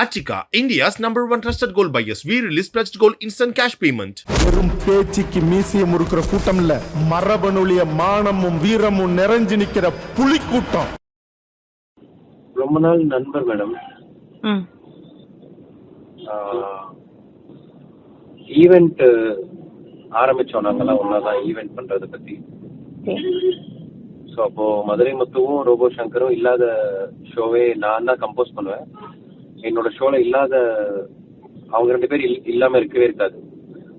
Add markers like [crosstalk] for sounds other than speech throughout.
Achika, India's number one trusted gold buyers. We release pledged gold instant cash payment. வெறும் பேச்சுக்கு மீசைய முறுக்கிற கூட்டம் இல்ல. மரபணுலிய மானமும் வீரமும் நிறைஞ்சு நிக்கிற புலி கூட்டம் ரொம்ப நாள் நண்பர் மேடம். ம். ஈவெண்ட் ஆரம்பிச்சோம் நாங்கெல்லாம் ஒன்றா தான் ஈவெண்ட் பண்றதை பத்தி. ஸோ அப்போ மதுரை முத்துவும் ரோபோ சங்கரும் இல்லாத ஷோவே நான் தான் கம்போஸ் பண்ணுவேன். என்னோட ஷோல இல்லாத அவங்க ரெண்டு பேர் இல்- இல்லாம இருக்கவே இருக்காது.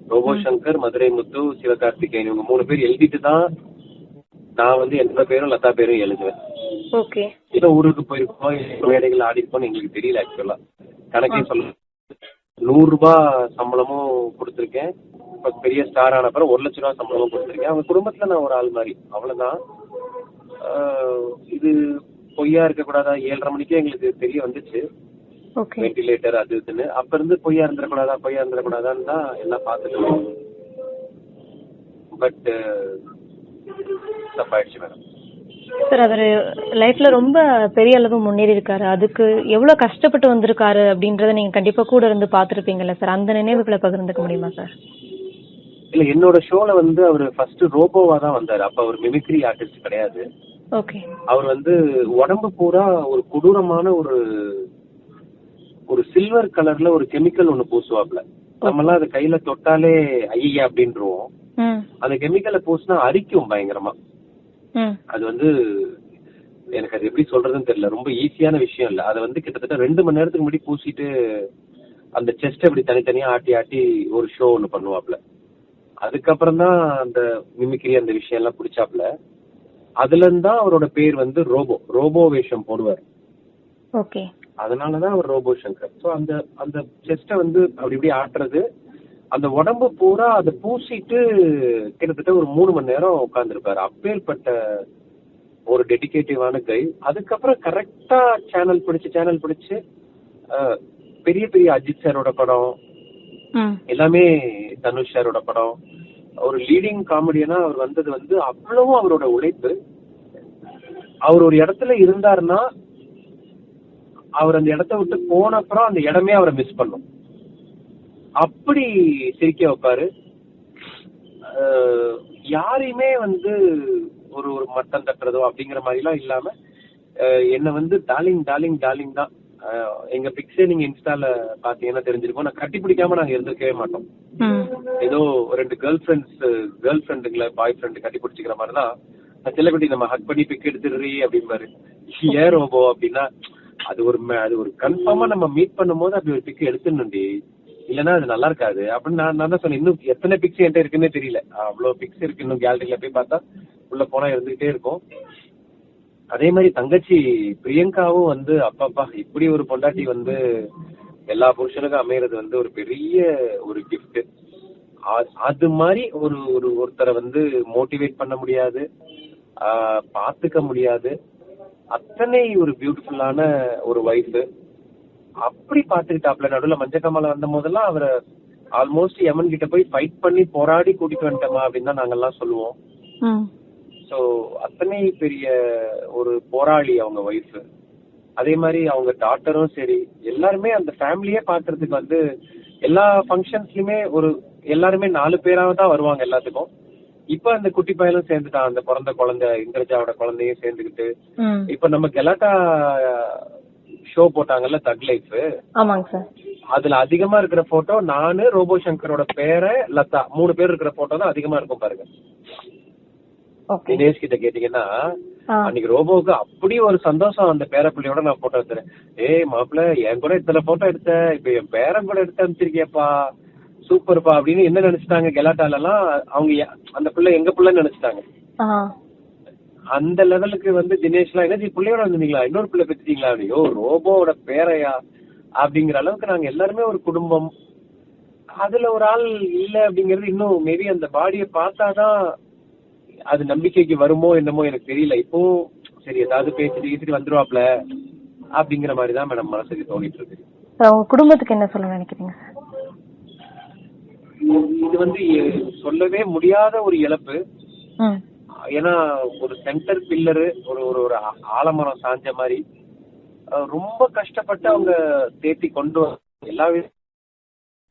ரோபோ சங்கர் மதுரை முத்து சிவகார்த்திகேயன் இவங்க மூணு பேர் எழுதிட்டு தான் நான் வந்து என்னோட பேரும் லதா பேரும் எழுதுவேன். ஓகே. ஏதோ ஊருக்கு போயிருக்கோம் மேடைகள் ஆடி இருக்கோம்னு எங்களுக்கு தெரியல ஆக்சுவலா கணக்கே சொல்ல நூறு ரூபாய் சம்பளமும் கொடுத்துருக்கேன். இப்ப பெரிய ஸ்டார் ஆன அப்புறம் ஒரு லட்ச ரூபாய் சம்பளமும் கொடுத்துருக்கேன். அவங்க குடும்பத்துல நான் ஒரு ஆள் மாதிரி. அவ்வளவுதான். இது பொய்யா இருக்கக்கூடாதா? ஏழரை மணிக்கே எங்களுக்கு தெரிய வந்துச்சு. வெண்டிலேட்டர் அது இதுன்னு. அப்ப இருந்து பொய்யா இருந்துடக்கூடாதா? பொய்யா இருந்துடக்கூடாதான்னு தான் எல்லாம் பார்த்துட்டு பட் தப்பாயிடுச்சு மேடம் சார் அவர் லைஃப்ல ரொம்ப பெரிய அளவு முன்னேறி இருக்காரு அதுக்கு எவ்வளவு கஷ்டப்பட்டு வந்திருக்காரு அப்படின்றத நீங்க கண்டிப்பா கூட இருந்து பாத்துருப்பீங்கல்ல சார் அந்த நினைவுகளை பகிர்ந்துக்க முடியுமா சார் இல்ல என்னோட ஷோல வந்து அவர் ஃபர்ஸ்ட் ரோபோவா தான் வந்தாரு. அப்ப அவர் மிமிக்ரி ஆர்டிஸ்ட் கிடையாது. ஓகே அவர் வந்து உடம்பு பூரா ஒரு கொடூரமான ஒரு ஒரு சில்வர் கலர்ல ஒரு கெமிக்கல் ஒண்ணு பூசுவாப்ல. நம்மலாம் அதை கையில தொட்டாலே ஐயா அப்படின்றோம் ம். அந்த கெமிக்கலை பூசினா அரிக்கும் பயங்கரமா. அது வந்து எனக்கு அது எப்படி சொல்றதுன்னு தெரியல. ரொம்ப ஈஸியான விஷயம் இல்ல. அதை வந்து கிட்டத்தட்ட ரெண்டு மணி நேரத்துக்கு முன்னாடி பூசிட்டு அந்த செஸ்ட் அப்படி தனித்தனியா ஆட்டி ஆட்டி ஒரு ஷோ ஒண்ணு பண்ணுவாப்ல. அதுக்கப்புறம் தான் அந்த மிமிக்ரி அந்த விஷயம் எல்லாம் பிடிச்சாப்ல. அதுல இருந்து தான் அவரோட பேர் வந்து ரோபோ. ரோபோ வேஷம் போடுவார். ஓகே. அதனாலதான் அவர் ரோபோ சங்கர் ஸோ அந்த அந்த செஸ்ட்டை வந்து அப்படி இப்படி ஆட்டுறது அந்த உடம்பு பூரா அதை பூசிட்டு கிட்டத்தட்ட ஒரு மூணு மணி நேரம் உட்காந்துருப்பாரு அப்பேற்பட்ட ஒரு டெடிகேட்டிவான கை அதுக்கப்புறம் கரெக்டா சேனல் பிடிச்சு சேனல் பிடிச்சு பெரிய பெரிய அஜித் சாரோட படம் எல்லாமே தனுஷ் சாரோட படம். ஒரு லீடிங் காமெடியனா அவர் வந்தது வந்து அவ்வளவும் அவரோட உழைப்பு. அவர் ஒரு இடத்துல இருந்தாருன்னா அவர் அந்த இடத்த விட்டு போன அப்புறம் அந்த இடமே அவரை மிஸ் பண்ணும். அப்படி சிரிக்க வைப்பாரு. யாரையுமே வந்து ஒரு ஒரு மட்டம் தட்டுறதோ அப்படிங்கிற மாதிரிலாம் இல்லாம என்னை வந்து டார்லிங் டார்லிங் டார்லிங் தான். எங்க பிக்ஸே நீங்க இன்ஸ்டால பாத்தீங்கன்னா தெரிஞ்சிருக்கும். நான் கட்டி பிடிக்காம நாங்க இருந்திருக்கவே மாட்டோம். ஏதோ ரெண்டு கேர்ள் ஃப்ரெண்ட்ஸ் கேர்ள் ஃப்ரெண்டுங்களை பாய் ஃப்ரெண்டு கட்டி பிடிச்சிக்கிற மாதிரி தான் நான் செல்லக்குட்டி நம்ம ஹக் பண்ணி பிக் எடுத்துடுறீ அப்படிம்பாரு. ஏன் ரோபோ அப்படின்னா அது ஒரு அது ஒரு கன்ஃபார்மா நம்ம மீட் பண்ணும்போது அப்படி ஒரு பிக் எடுத்துடணும்டி. இல்லைன்னா அது நல்லா இருக்காது. அப்படின்னு நான் நான் தான் சொன்னேன் இன்னும் எத்தனை பிக்ஸ் என்கிட்ட இருக்குன்னே தெரியல. அவ்வளோ பிக்ஸ் இருக்கு. இன்னும் கேலரியில போய் பார்த்தா உள்ள போனா இருந்துகிட்டே இருக்கும். அதே மாதிரி தங்கச்சி பிரியங்காவும் வந்து அப்பப்பா இப்படி ஒரு பொண்டாட்டி வந்து எல்லா புருஷனுக்கும் அமையறது வந்து ஒரு பெரிய ஒரு கிஃப்ட் அது மாதிரி ஒரு ஒரு ஒருத்தரை வந்து மோட்டிவேட் பண்ண முடியாது. பாத்துக்க முடியாது. அத்தனை ஒரு பியூட்டிஃபுல்லான ஒரு வைஃப் அப்படி பாத்துக்கிட்டாப்ல நடுவுல மஞ்ச கமல வந்த போதெல்லாம் அவரை ஆல்மோஸ்ட் யமன் கிட்ட போய் ஃபைட் பண்ணி போராடி கூட்டிட்டு வந்துட்டோமா அப்படின்னு தான் நாங்கெல்லாம் சொல்லுவோம். ஸோ அத்தனை பெரிய ஒரு போராளி அவங்க ஒய்ஃப் அதே மாதிரி அவங்க டாட்டரும் சரி எல்லாருமே அந்த ஃபேமிலியே பாக்குறதுக்கு வந்து எல்லா ஃபங்க்ஷன்ஸ்லயுமே ஒரு எல்லாருமே நாலு பேராக தான் வருவாங்க எல்லாத்துக்கும். இப்ப அந்த குட்டி பையனும் சேர்ந்துட்டான். அந்த பிறந்த குழந்தை இந்திரஜாவோட குழந்தையும் சேர்ந்துக்கிட்டு. ம். இப்ப நம்ம கெலாட்டா ஷோ போட்டாங்கல்ல தக் லைஃப் ஆமாங்க சார். அதுல அதிகமா இருக்கிற போட்டோ நானு ரோபோ சங்கரோட பேரை லதா. மூணு பேர் இருக்கிற போட்டோ தான் அதிகமா இருக்கும் பாருங்க. தினேஷ் கிட்ட கேட்டீங்கன்னா அன்னைக்கு ரோபோவுக்கு அப்படி ஒரு சந்தோஷம் அந்த பேரப்பிள்ளையோட நான் போட்டோ எடுத்தேன். ஏய் மாப்பிள்ள என் கூட இத்தனை போட்டோ எடுத்த இப்ப என் பேரன் கூட எடுத்து அனுப்பிச்சிருக்கியப்பா. சூப்பர்ப்பா அப்படின்னு என்ன நினைச்சிட்டாங்க கெலாட்டால எல்லாம் அவங்க அந்த பிள்ளை எங்க பிள்ளைன்னு நினைச்சிட்டாங்க. அந்த லெவலுக்கு வந்து தினேஷ்லாம் என்ன பிள்ளையோட வந்தீங்களா இன்னொரு பிள்ளை பெற்றுட்டீங்களா அப்படியோ ரோபோவோட பேரையா? அப்படிங்கிற அளவுக்கு நாங்க எல்லாருமே ஒரு குடும்பம். அதுல ஒரு ஆள் இல்ல அப்படிங்கறது இன்னும் மேபி அந்த பாடியை பார்த்தாதான் அது நம்பிக்கைக்கு வருமோ என்னமோ எனக்கு தெரியல. இப்போ சரி ஏதாவது பேசிட்டு கீசிட்டு வந்துருவாப்ல அப்படிங்கிற மாதிரி தான் மேடம் மனசுக்கு தோணிட்டு இருக்கு. உங்க குடும்பத்துக்கு என்ன சொல்ல நினைக்கிறீங்க? இது வந்து சொல்லவே முடியாத ஒரு இழப்பு. ஏன்னா ஒரு சென்டர் பில்லரு ஒரு ஒரு ஒரு ஆலமரம் சாஞ்ச மாதிரி. ரொம்ப கஷ்டப்பட்டு அவங்க தேத்தி கொண்டு வர எல்லா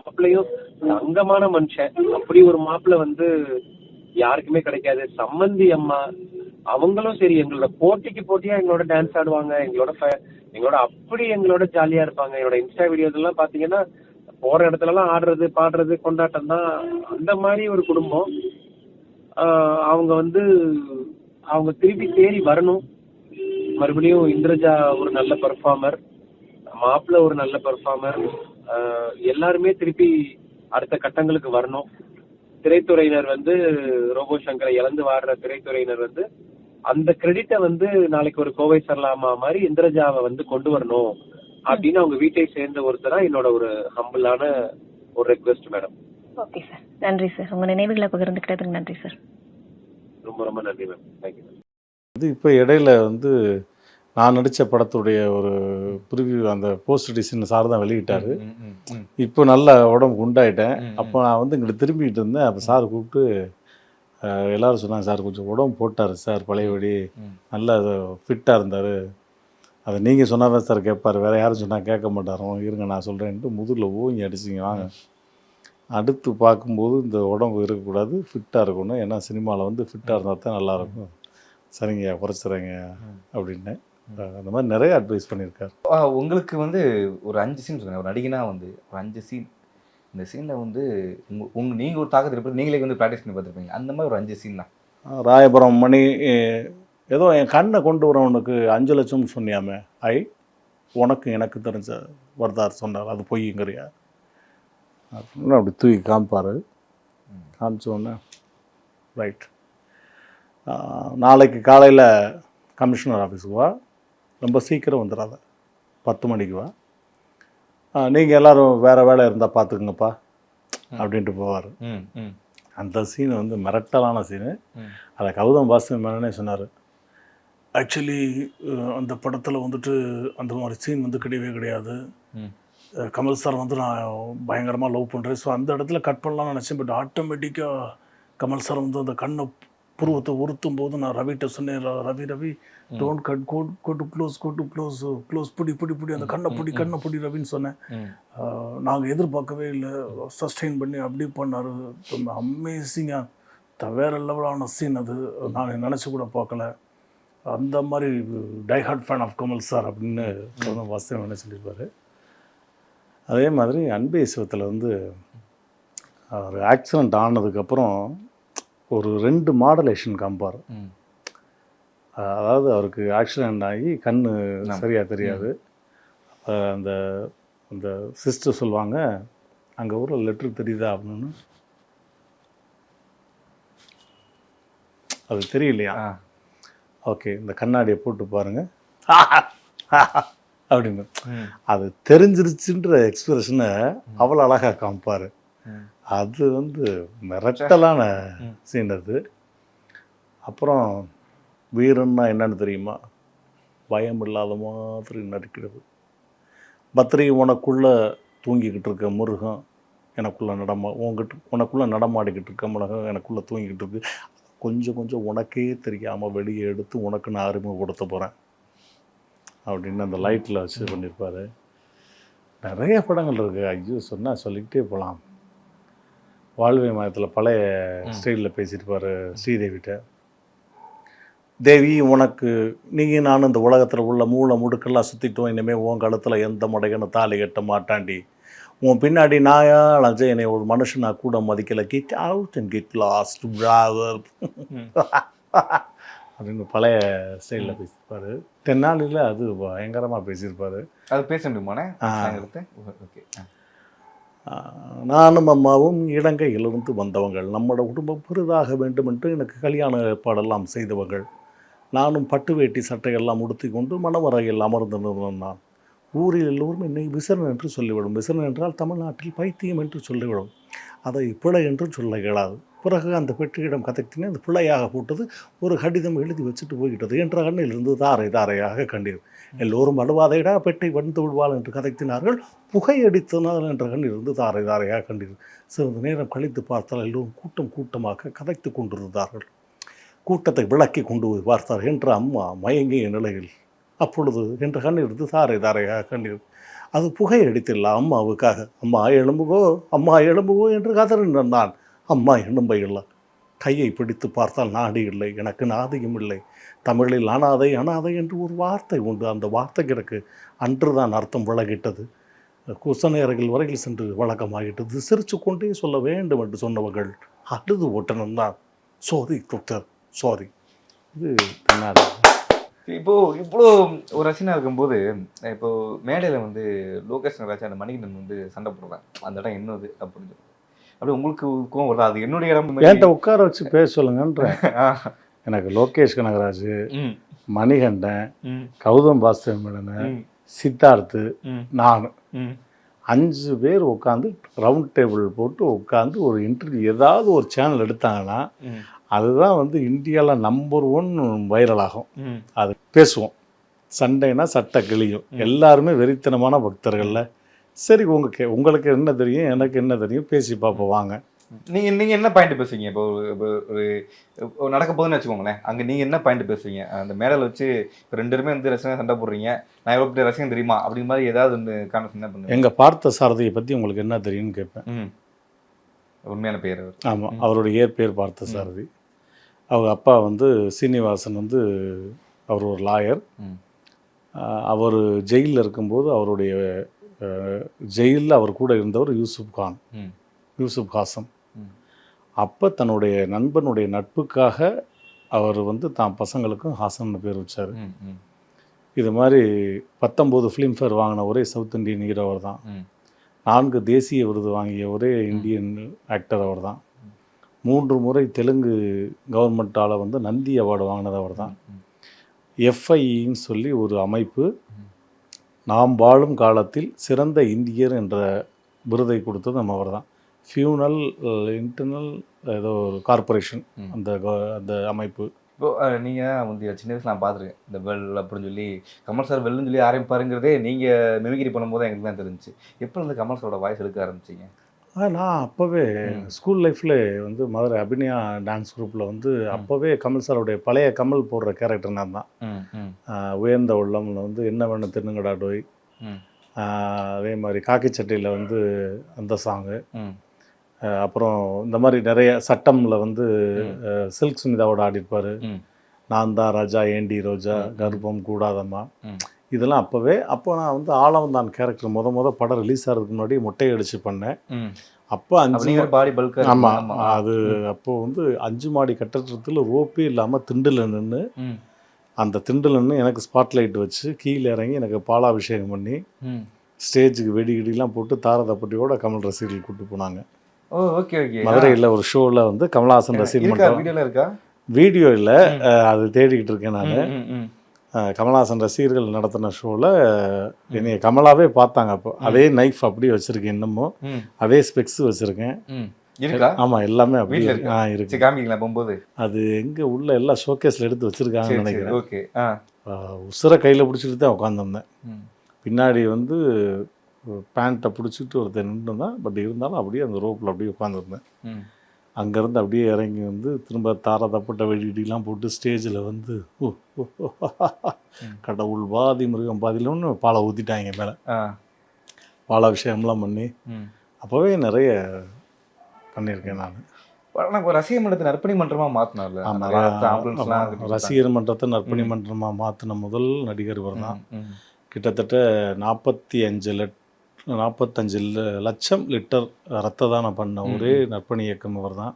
மாப்பிள்ளையும் தங்கமான மனுஷன். அப்படி ஒரு மாப்பிள்ளை வந்து யாருக்குமே கிடைக்காது. சம்மந்தி அம்மா அவங்களும் சரி எங்களோட போட்டிக்கு போட்டியா எங்களோட டான்ஸ் ஆடுவாங்க. எங்களோட எங்களோட அப்படி எங்களோட ஜாலியா இருப்பாங்க. என்னோட இன்ஸ்டா வீடியோஸ் எல்லாம் பாத்தீங்கன்னா போற இடத்துல எல்லாம் ஆடுறது பாடுறது கொண்டாட்டம் தான் அந்த மாதிரி ஒரு குடும்பம். அவங்க வந்து அவங்க திருப்பி தேடி வரணும். மறுபடியும் இந்திரஜா ஒரு நல்ல பெர்ஃபார்மர் மாப்பிள்ள ஒரு நல்ல பெர்ஃபார்மர் எல்லாருமே திருப்பி அடுத்த கட்டங்களுக்கு வரணும். திரைத்துறையினர் வந்து ரோபோ சங்கரை இழந்து வாடுற திரைத்துறையினர் வந்து அந்த கிரெடிட்டை வந்து நாளைக்கு ஒரு கோவை சரலாமா மாதிரி இந்திரஜாவை வந்து கொண்டு வரணும். அப்படின்னு அவங்க வீட்டை சேர்ந்த ஒருத்தரா என்னோட ஒரு ஹம்பிளான ஒரு ரெக்வெஸ்ட் மேடம் ஓகே சார் நன்றி சார் உங்க நினைவுகளை பகிர்ந்துக்கிட்டதுக்கு நன்றி சார் ரொம்ப ரொம்ப நன்றி மேம் தேங்க்யூ மேம் இது இப்போ இடையில வந்து நான் நடித்த படத்துடைய ஒரு ப்ரிவியூ அந்த போஸ்ட் டிசைன் சார் தான் வெளியிட்டார். இப்போ நல்ல உடம்பு குண்டாயிட்டேன். ம், ம். அப்போ நான் வந்து இங்கிட்டு திரும்பிட்டு இருந்தேன். அப்போ சார் கூப்பிட்டு எல்லாரும் சொன்னாங்க சார் கொஞ்சம் உடம்பு போட்டார் சார் பழையபடி. நல்லா ஃபிட்டாக இருந்தார். அதை நீங்கள் சொன்னா தான் சார் கேட்பார் வேறு யாரும் சொன்னால் கேட்க மாட்டாரோ. இருங்க நான் சொல்கிறேன்ட்டு முதுகில் ஓங்கி அடிச்சிங்க வாங்க. அடுத்து பார்க்கும்போது இந்த உடம்பு இருக்கக்கூடாது ஃபிட்டாக இருக்கணும். ஏன்னா சினிமாவில் வந்து ஃபிட்டாக இருந்தால் தான் நல்லாயிருக்கும். சரிங்க குறைச்சிறேங்க அப்படின்னேன். அந்த மாதிரி நிறைய அட்வைஸ் பண்ணியிருக்காரு. உங்களுக்கு வந்து ஒரு அஞ்சு சீன் சொல்லுங்க. ஒரு நடிகனா வந்து ஒரு அஞ்சு சீன் இந்த சீனில் வந்து உங்க உங்க நீங்கள் ஒரு தாக்கத்தில் இருப்பது நீங்களே வந்து ப்ராக்டிஸ் பண்ணி பார்த்துருப்பீங்க. அந்த மாதிரி ஒரு அஞ்சு சீன் தான் ராயபுரம் மணி ஏதோ என் கண்ணை கொண்டு வரவனுக்கு அஞ்சு லட்சம் சொன்னியாமே. ஐ உனக்கு எனக்கு தெரிஞ்ச வரதார் சொன்னார். அது பொய்யுங்கிறியா? அப்படின்னு அப்படி தூக்கி காமிப்பார். காமிச்ச உடனே ரைட். நாளைக்கு காலையில் கமிஷனர் ஆஃபீஸுக்கு வா. ரொம்ப சீக்கிரம் வந்துடாத. பத்து மணிக்கு வா. நீங்கள் எல்லாரும் வேறு வேலை இருந்தால் பார்த்துக்குங்கப்பா அப்படின்ட்டு போவார். அந்த சீன் வந்து மிரட்டலான சீனு. அதை கௌதம் வாசு மேனனே சொன்னார். ஆக்சுவலி அந்த படத்தில் வந்துட்டு அந்த மாதிரி சீன் வந்து கிடையவே கிடையாது. கமல் சார் வந்து நான் பயங்கரமாக லவ் பண்ணுறேன் ஸோ அந்த இடத்துல கட் பண்ணலாம்னு நினச்சேன். பட் ஆட்டோமேட்டிக்காக கமல் சார் வந்து அந்த கண்ணை புருவத்தை உறுத்தும் போது நான் ரவிட்ட சொன்னேன். "ர- Ravi Ravi don't cut go go to close go to close close பிடி பிடி பிடி அந்த கண்ணை பிடி கண்ணை பிடி ரவின்னு சொன்னேன். நாங்கள் எதிர்பார்க்கவே இல்லை. சஸ்டெயின் பண்ணி அப்படி பண்ணார். அமேசிங்காக வேற லெவலான சீன் அது. நான் நினச்சி கூட பார்க்கல. அந்த மாதிரி diehard fan of Kamal sir அப்படின்னு வாசம் என்ன சொல்லியிருப்பாரு? அதே மாதிரி அன்பே சிவத்தில் வந்து அவர் ஆக்சிடெண்ட் ஆனதுக்கப்புறம் ஒரு ரெண்டு மாடலேஷன் காமிப்பார். ம். அதாவது அவருக்கு ஆக்சிடெண்ட் ஆகி கண். சரியாக தெரியாது. அந்த அந்த சிஸ்டர் சொல்லுவாங்க அங்கே ஒரு லெட்ரு தெரியுதா? அப்படின்னு. அது தெரியலையா? ஓகே இந்த கண்ணாடியை போட்டு பாருங்க. [laughs] அப்படின்னு. அது தெரிஞ்சிருச்சுன்ற எக்ஸ்பிரஷனை அவ்வளோ அழகாக காமிப்பார். அது வந்து மிரட்டலான. சீன் அது. அப்புறம் வீரன்னா என்னன்னு தெரியுமா? பயம் இல்லாத மாதிரி நடிக்கிறது. பத்ரி உனக்குள்ள தூங்கிக்கிட்டு இருக்க முருகன் எனக்குள்ள நடமா உங்ககிட்ட உனக்குள்ள நடமாடிக்கிட்டு இருக்க மிளகம் எனக்குள்ள தூங்கிக்கிட்டு இருக்கு. கொஞ்சம் கொஞ்சம் உனக்கே தெரியாமல் வெளியே எடுத்து உனக்கு நான் அறிமுகப்படுத்த போகிறேன் அப்படின்னு அந்த லைட்டில் வச்சு பண்ணியிருப்பாரு நிறைய படங்கள் இருக்கு. ஐயோ சொன்னால் சொல்லிக்கிட்டே போகலாம் வாழ்வை மயத்தில் பழைய ஸ்டைலில் பேசியிருப்பாரு ஸ்ரீதேவிட்ட. தேவி உனக்கு நீங்கள் நானும் இந்த உலகத்தில் உள்ள மூளை முடுக்கெல்லாம் சுற்றிட்டோம் இனிமேல் உன் கழுத்தில் எந்த முடைகன்னு தாலி கட்ட மாட்டாண்டி உன் பின்னாடி நாயா? அலைஞ்ச என்னை ஒரு மனுஷனா கூட மதிக்கல. Get out and get lost brother அப்படின்னு பழைய ஸ்டைலில் பேசியிருப்பாரு தென்னாலியில் அது பயங்கரமாக பேசியிருப்பாரு. அது பேச முடியுமாண்ணே ஓகே நானும் அம்மாவும் இலங்கையிலிருந்து வந்தவங்கள். நம்மளோட குடும்பம் பெரிதாக வேண்டும் என்று எனக்கு கல்யாண ஏற்பாடெல்லாம் செய்தவர்கள். நானும் பட்டு வேட்டி சட்டையெல்லாம் உடுத்தி கொண்டு மணவரையில் அமர்ந்து நான். ஊரில் எல்லோரும் என்னை விசரணன் என்று சொல்லிவிடும். விசரணன் என்றால் தமிழ்நாட்டில் பைத்தியம் என்று சொல்லிவிடும். அதை பிழை என்று சொல்ல இயலாது. பிறகு அந்த பெட்டியிடம் கதைத்தினே அந்த பிள்ளையாக போட்டது ஒரு கடிதம் எழுதி வச்சுட்டு போய்கிட்டது என்ற கண்ணிலிருந்து தாரை தாரையாக கண்டீர். எல்லோரும் அழுவாதையிடா பெட்டை வந்து விடுவாள் என்று கதைத்தினார்கள் புகையடித்தனால் என்ற கண்ணிலிருந்து தாரை தாரையாக கண்டீர். சிறிது நேரம் கழித்து பார்த்தால் எல்லோரும் கூட்டம் கூட்டமாக கதைத்து கொண்டிருந்தார்கள். கூட்டத்தை விளக்கி கொண்டு போய் பார்த்தார். என்ற அம்மா மயங்கிய நிலையில் அப்பொழுது என்று கண்ணீர் தாரை தாரையாக கண்ணீர். அது புகை அடித்தில்ல அம்மாவுக்காக அம்மா எழும்புகோ அம்மா எழும்புகோ என்று கதறினான் நான் அம்மா எழும்ப இல்லை. கையை பிடித்து பார்த்தால் நாடி இல்லை எனக்கு நாதியும் இல்லை. தமிழில் அனாதை அனாதை என்று ஒரு வார்த்தை உண்டு. அந்த வார்த்தைக்கு எனக்கு அன்றுதான் அர்த்தம் விலகிட்டது குசநேரங்கள் வரையில் சென்று வழக்கமாகிட்டது. சிரித்து கொண்டே சொல்ல வேண்டும் என்று சொன்னவர்கள் அழுது ஓட்டணும் தான் சாரி டாக்டர் சாரி இது தன்னாடி இப்போ இவ்வளோ ஒரு ரசீனா இருக்கும்போது இப்போ மேடையில் வந்து லோகேஷ் நகராஜ் அந்த மணிகண்டன் வந்து சண்டை போடுறாங்க. அந்த இடம் என்னது அப்படின்னு அப்படி உங்களுக்கு கோவம் வருதா? அது என்னுடைய இடம் என்கிட்ட உட்கார வச்சு பேச சொல்லுங்கன்ற. ஆ. எனக்கு லோகேஷ் கனகராஜ் மணிகண்டன் கௌதம் ம், சித்தார்த்து நான். அஞ்சு பேர் உட்காந்து ரவுண்ட் டேபிள் போட்டு உட்காந்து ஒரு இன்டர்வியூ ஏதாவது ஒரு சேனல் எடுத்தாங்கன்னா அதுதான் வந்து இந்தியாவில் நம்பர் ஒன் வைரல் ஆகும் ம். அது பேசுவோம். சண்டைனா சட்டை கிளியும் எல்லாருமே வெறித்தனமான பக்தர்கள்ல. சரி உங்களுக்கு உங்களுக்கு என்ன தெரியும்? எனக்கு என்ன தெரியும்? பேசி பார்ப்போம் வாங்க. நீங்க நீங்க என்ன பாயிண்ட் பேசுவீங்க? இப்போ ஒரு நடக்க போகுதுன்னு வச்சுக்கோங்களேன். அங்க நீங்க என்ன பாயிண்ட் பேசுவீங்க? அந்த மேடையில் வச்சு இப்போ ரெண்டு பேருமே வந்து ரசிகன் சண்டை போடுறீங்க. நான் எவ்வளோ ரசிகன் தெரியுமா? அப்படிங்கிற மாதிரி ஏதாவது ஒன்று கான்வெர்ஸ் என்ன பண்ணுவீங்க? எங்கள் பார்த்த சாரதியை பற்றி உங்களுக்கு என்ன தெரியும்னு கேட்பேன். உண்மையான பேர் ஆமாம் அவருடைய இயற்பெயர் பார்த்த சாரதி அவங்க அப்பா வந்து சீனிவாசன் வந்து அவர் ஒரு லாயர். அவர் ஜெயிலில் இருக்கும்போது அவருடைய ஜெயிலில் அவர் கூட இருந்தவர் யூசுப் கான். யூசுப் ஹாசம் ம். அப்போ தன்னுடைய நண்பனுடைய நட்புக்காக அவர் வந்து தான் பசங்களுக்கும் ஹாசன் பேர் வச்சார். இது மாதிரி பத்தொம்போது ஃபிலிம்ஃபேர் வாங்கின ஒரே சவுத் இந்தியன் ஹீரோ அவர் தான் நான்கு தேசிய விருது வாங்கிய ஒரே இந்தியன் ஆக்டர் அவர் தான் மூன்று முறை தெலுங்கு கவர்மெண்ட்டால் வந்து நந்தி அவார்டு வாங்கினது அவர் தான் ம். எஃப்ஐன்னு சொல்லி ஒரு அமைப்பு. நாம் வாழும் காலத்தில் சிறந்த இந்தியர் என்ற விருதை கொடுத்தது நம்ம அவர் தான் ஃபியூனல் இன்டர்னல் ஏதோ ஒரு கார்ப்பரேஷன் ம். அந்த அந்த அமைப்பு. இப்போ அஹ், நீங்க வந்து சின்ன வயசுல நான் பார்த்துருக்கேன். இந்த வெல் அப்படின்னு சொல்லி கமல் சார் வெல்லுன்னு சொல்லி ஆரம்பிப்பாருங்கிறதே நீங்க மிமிகிரி பண்ணும்போது எங்களுக்கு தான் தெரிஞ்சுச்சு. எப்போ இருந்து கமல் சாரோட வாய்ஸ் எடுக்க ஆரம்பிச்சீங்க? ஆ, நான் அப்போவே. ஸ்கூல் லைஃப்பில் வந்து மதுரை அபிநயா டான்ஸ் குரூப்பில் வந்து அப்போவே கமல் சாரோடைய பழைய கமல் போடுற கேரக்டர் நான் தான். உயர்ந்த உள்ளம்ல வந்து என்ன வேணும் திருநங்கடா டோய். அதே மாதிரி காக்கி சட்டையில் வந்து அந்த சாங்கு அப்புறம் இந்த மாதிரி நிறைய சட்டம்ல வந்து. சில்க் சுமிதாவோட ஆடிருப்பார். நான் தான் ராஜா ஏண்டி ரோஜா. கர்ப்பம் கூடாதம்மா. இதெல்லாம் அப்போவே. அப்போ நான் வந்து ஆளவந்தான் கேரக்டர். முத முத படம் ரிலீஸ் ஆகிறதுக்கு முன்னாடி மொட்டை அடிச்சு பண்ணேன். அப்போ அஞ்சு பாடி பல்கா ஆமாம் அது அப்போ வந்து அஞ்சு மாடி கட்டடத்தில் ரோப்பே இல்லாமல் திண்டில் நின்று அந்த திண்டில் நின்று எனக்கு ஸ்பாட்லைட் வச்சு கீழே இறங்கி எனக்கு பாலாபிஷேகம் பண்ணி ஸ்டேஜுக்கு வெடி கிடிலாம் போட்டு தாரதப்பட்டியோட கமல் ரசிகர்கள் கூட்டு போனாங்க. Oh okay okay. மதுரையில் ஒரு ஷோவில் வந்து கமல்ஹாசன் ரசிகர் இருக்கா? வீடியோ இல்லை. அது தேடிக்கிட்டு இருக்கேன் நான். கமல்ஹாசன் ரசிகர்கள் நடத்தின ஷோவில் என்னைய கமலாவே பார்த்தாங்க அப்போ. அதே நைஃப் அப்படியே வச்சுருக்கேன் இன்னமும். அதே ஸ்பெக்ஸ் வச்சுருக்கேன். இருக்கா? ஆமாம் எல்லாமே அப்படியே? ஆ இருக்கு. காமிக்கலாம் போகும்போது? அது எங்கே உள்ள எல்லாம் ஷோகேஸில் எடுத்து வச்சுருக்காங்கன்னு சரி சரி நினைக்கிறேன். ஓகே உசுரை கையில் பிடிச்சிட்டு தான் உட்காந்துருந்தேன். பின்னாடி வந்து பேண்ட்டை பிடிச்சிட்டு ஒருத்தர் நின்றுருந்தான் பட் இருந்தாலும் அப்படியே அந்த ரோப்பில் அப்படியே உட்காந்துருந்தேன். அங்கேருந்து அப்படியே இறங்கி வந்து திரும்ப தார தப்பட்ட வெடிலாம் போட்டு ஸ்டேஜில் வந்து ஓ. கடவுள் பாதி மிருகம் பாதியிலன்னு பாலை ஊற்றிட்டாங்க மேலே. ஆ. பாலாபிஷேகம்லாம் பண்ணி. அப்போவே நிறைய பண்ணியிருக்கேன் நான். ஆனா இப்போ ரசிக மன்றத்தை நற்பணி மன்றமா மாத்தினார்ல ஆமாம் நிறைய இடத்துல ambulance-லாம் கட்டி கொடுத்தாங்க. ரசிகர் மன்றத்தை நற்பணி. மன்றமாக மாற்றின முதல் நடிகர் இவர் தான். கிட்டத்தட்ட நாற்பத்தி அஞ்சு லட் நாற்பத்தஞ்சு லட்சம் லிட்டர் ரத்த தானம் பண்ண ஒரே நற்பணி இயக்கம் இவர் தான்.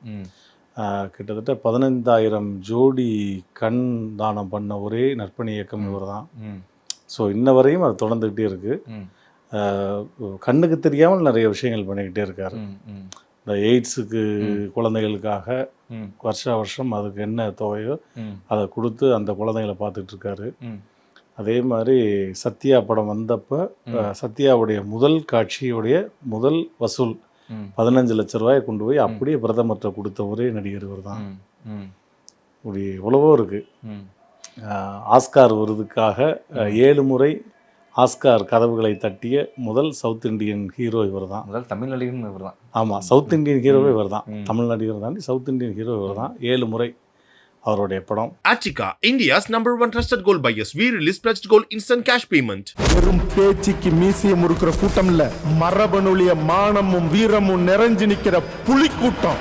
கிட்டத்தட்ட பதினைந்தாயிரம் ஜோடி கண் தானம் பண்ண ஒரே நற்பணி இயக்கம். இவர் தான். ஸோ இன்ன வரையும் அது தொடர்ந்துக்கிட்டே இருக்குது. கண்ணுக்கு தெரியாமல் நிறைய விஷயங்கள் பண்ணிக்கிட்டே இருக்காரு. இந்த எய்ட்ஸுக்கு. குழந்தைகளுக்காக. வருஷா வருஷம் அதுக்கு என்ன தொகையோ. அதை கொடுத்து அந்த குழந்தைகளை பார்த்துட்டு இருக்காரு. அதே மாதிரி சத்யா படம் வந்தப்போ சத்யாவுடைய முதல் காட்சியுடைய முதல் வசூல். பதினஞ்சு லட்ச ரூபாயை கொண்டு போய் அப்படியே பிரதமர்கிட்ட கொடுத்த ஒரே நடிகர் இவர் தான். இப்படி எவ்வளவோ இருக்கு. ம். அஹ், ஆஸ்கார் விருதுக்காக ஏழு முறை ஆஸ்கார் கதவுகளை தட்டிய முதல் சவுத் இந்தியன் ஹீரோ இவர் தான் முதல் தமிழ் நடிகர்னு இவர் தான் ஆமாம் சவுத் இந்தியன் ஹீரோவே இவர் தான். தமிழ் நடிகர் தாண்டி சவுத் இந்தியன் ஹீரோ இவர் தான் ஏழு முறை அவருடைய படம் Attica, India's number one trusted gold buyers. We release pledged gold instant cash payment. வெறும் பேச்சுக்கு மீசையை முறுக்கிற கூட்டம் இல்ல மரபணுலிய மானமும் வீரமும் நிறைஞ்சு நிக்கிற புலி கூட்டம்